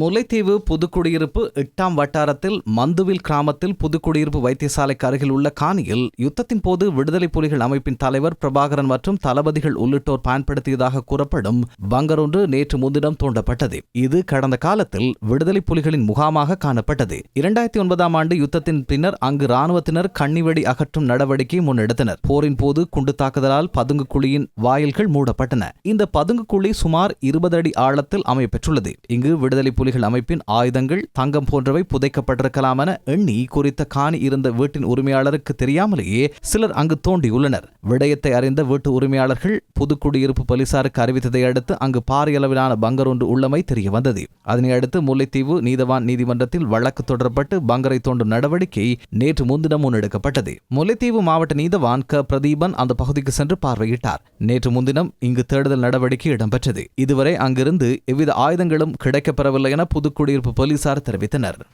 முல்லைத்தீவு புதுக்குடியிருப்பு எட்டாம் வட்டாரத்தில் மந்துவில் கிராமத்தில் புதுக்குடியிருப்பு வைத்தியசாலைக்கு அருகில் உள்ள காணியில் யுத்தத்தின் போது விடுதலை புலிகள் அமைப்பின் தலைவர் பிரபாகரன் மற்றும் தளபதிகள் உள்ளிட்டோர் பயன்படுத்தியதாக கூறப்படும் பங்கர் ஒன்று நேற்று முன்தினம் தோண்டப்பட்டது. இது கடந்த காலத்தில் விடுதலை புலிகளின் முகாமாக காணப்பட்டது. இரண்டாயிரத்தி ஒன்பதாம் ஆண்டு யுத்தத்தின் பின்னர் அங்கு ராணுவத்தினர் கண்ணிவெடி அகற்றும் நடவடிக்கை முன்னெடுத்தனர். போரின் போது குண்டு தாக்குதலால் பதுங்கு குழியின் வாயில்கள் மூடப்பட்டன. இந்த பதுங்கு குழி சுமார் இருபது அடி ஆழத்தில் அமையப்பெற்றுள்ளது. இங்கு விடுதலை புலிகள் அமைப்பின் ஆயுதங்கள் தங்கம் போன்றவை புதைக்கப்பட்டிருக்கலாம் என எண்ணி குறித்த காணி இருந்த வீட்டின் உரிமையாளருக்கு தெரியாமலேயே சிலர் அங்கு தோண்டியுள்ளனர். விடயத்தை அறிந்த வீட்டு உரிமையாளர்கள் புதுக்குடியிருப்பு போலீசாருக்கு அறிவித்ததை அடுத்து அங்கு பாரியளவிலான பங்கர் ஒன்று உள்ளமை தெரிய வந்தது முல்லைத்தீவு நீதவான் நீதிமன்றத்தில் வழக்கு தொடரப்பட்டு பங்கரை தோண்டும் நடவடிக்கை நேற்று முன்தினம் முன்னெடுக்கப்பட்டது. முல்லைத்தீவு மாவட்ட நீதவான் க. பிரதீபன் அந்த பகுதிக்கு சென்று பார்வையிட்டார். நேற்று முன்தினம் இங்கு தேடுதல் நடவடிக்கை இடம்பெற்றது. இதுவரை அங்கிருந்து எவ்வித ஆயுதங்களும் கிடைக்கப்பெறவில்லை என புதுக்குடியிருப்பு போலீசார் தெரிவித்தனர்.